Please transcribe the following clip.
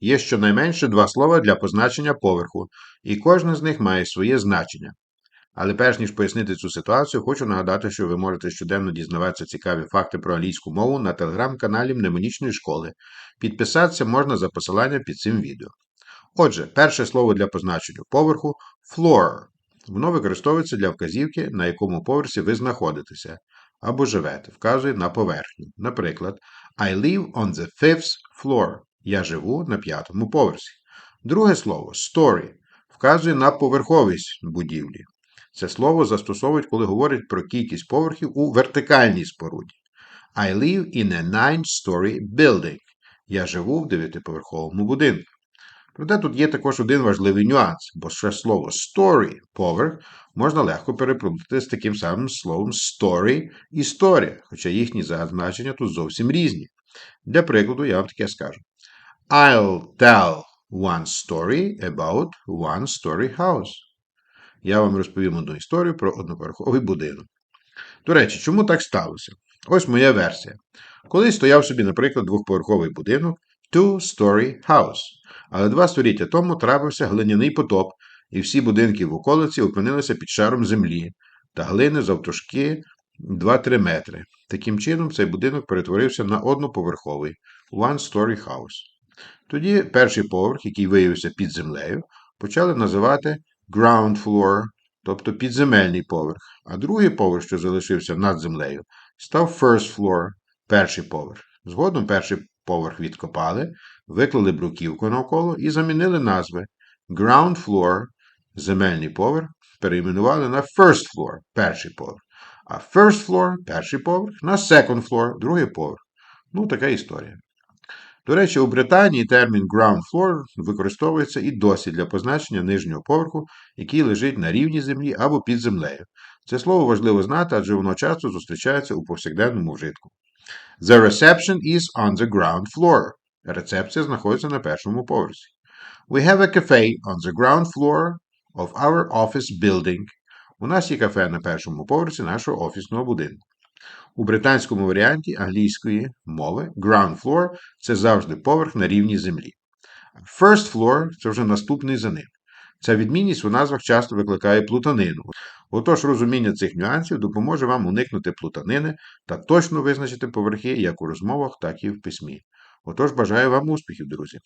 є щонайменше два слова для позначення поверху, і кожне з них має своє значення. Але перш ніж пояснити цю ситуацію, хочу нагадати, що ви можете щоденно дізнаватися цікаві факти про англійську мову на телеграм-каналі Мнемонічної школи. Підписатися можна за посиланням під цим відео. Отже, перше слово для позначення поверху floor. Воно використовується для вказівки, на якому поверсі ви знаходитеся або живете, вказує на поверхню. Наприклад, I live on the fifth floor. Я живу на п'ятому поверсі. Друге слово story вказує на поверховість будівлі. Це слово застосовують, коли говорять про кількість поверхів у вертикальній споруді. I live in a nine-story building. Я живу в дев'ятиповерховому будинку. Проте тут є також один важливий нюанс, бо ще слово story поверх можна легко переплутати з таким самим словом story історія, хоча їхні значення тут зовсім різні. Для прикладу, я вам таке скажу. I'll tell one story about one story house. Я вам розповім одну історію про одноповерховий будинок. До речі, чому так сталося? Ось моя версія. Колись стояв собі, наприклад, двохповерховий будинок two-story house. Але два століття тому трапився глиняний потоп, і всі будинки в околиці опинилися під шаром землі та глини завтовшки 2-3 метри. Таким чином, цей будинок перетворився на одноповерховий one-story house. Тоді перший поверх, який виявився під землею, почали називати ground floor, тобто підземельний поверх, а другий поверх, що залишився над землею, став first floor, перший поверх. Згодом перший поверх відкопали, виклали бруківку навколо і замінили назви. Ground floor, земельний поверх, перейменували на first floor, перший поверх. А first floor, перший поверх, на second floor, другий поверх. Ну, така історія. До речі, у Британії термін ground floor використовується і досі для позначення нижнього поверху, який лежить на рівні землі або під землею. Це слово важливо знати, адже воно часто зустрічається у повсякденному вжитку. The reception is on the ground floor. Рецепція знаходиться на першому поверсі. We have a cafe on the ground floor of our office building. У нас є кафе на першому поверсі нашого офісного будинку. У британському варіанті англійської мови ground floor це завжди поверх на рівні землі. First floor це вже наступний за ним. Ця відмінність у назвах часто викликає плутанину. Отож, розуміння цих нюансів допоможе вам уникнути плутанини та точно визначити поверхи як у розмовах, так і в письмі. Отож, бажаю вам успіхів, друзі!